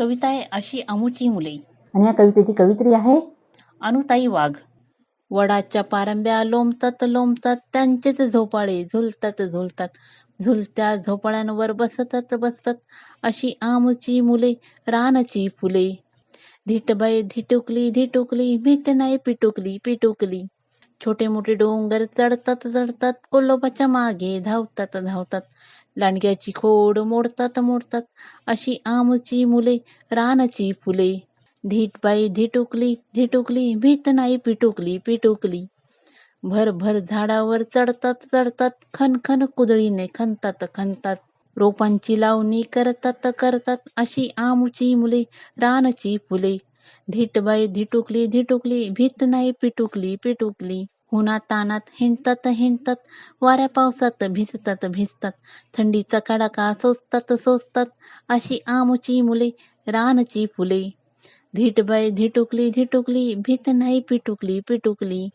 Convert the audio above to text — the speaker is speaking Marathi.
कविता आहे अशी अमुची मुले. आणि या कवितेची कवित्री आहे? अनुताई वाघ. वडाच्या पारंब्या लोंबतात लोंबतात त्यांचेच झोपाळे झुलतात झुलतात. झुलत्या झोपाळ्यांवर बसतात बसतात अशी आमची मुले रानाची फुले. धिटबाई धिटुकली धिटुकली भीत नाही पिटुकली पिटुकली. छोटे मोठे डोंगर चढतात चढतात कोल्लोबाच्या मागे धावतात धावतात. लांडग्याची खोड मोडतात मोडतात. अशी आमची मुले रानाची फुले. धीटबाई धिटुकली धिटुकली भीत नाही पिटुकली पिटुकली. भर भर झाडावर चढतात चढतात. खनखन कुदळीने खणतात खणतात रोपांची लावणी करतात करतात. अशी आमची मुले रानची फुले. धीटबाई धिटुकली धिटुकली भीत नाही पिटुकली पिटुकली. उन्हा तानात हिंडतात हिंडतात. वाऱ्या पावसात भिजतात भिजतात. थंडीचा कडाका सोसतात सोसतात. अशी आमुची मुले रानची फुले. धीटबाई धिटुकली धिटुकली भीत नाही पिटुकली पिटुकली.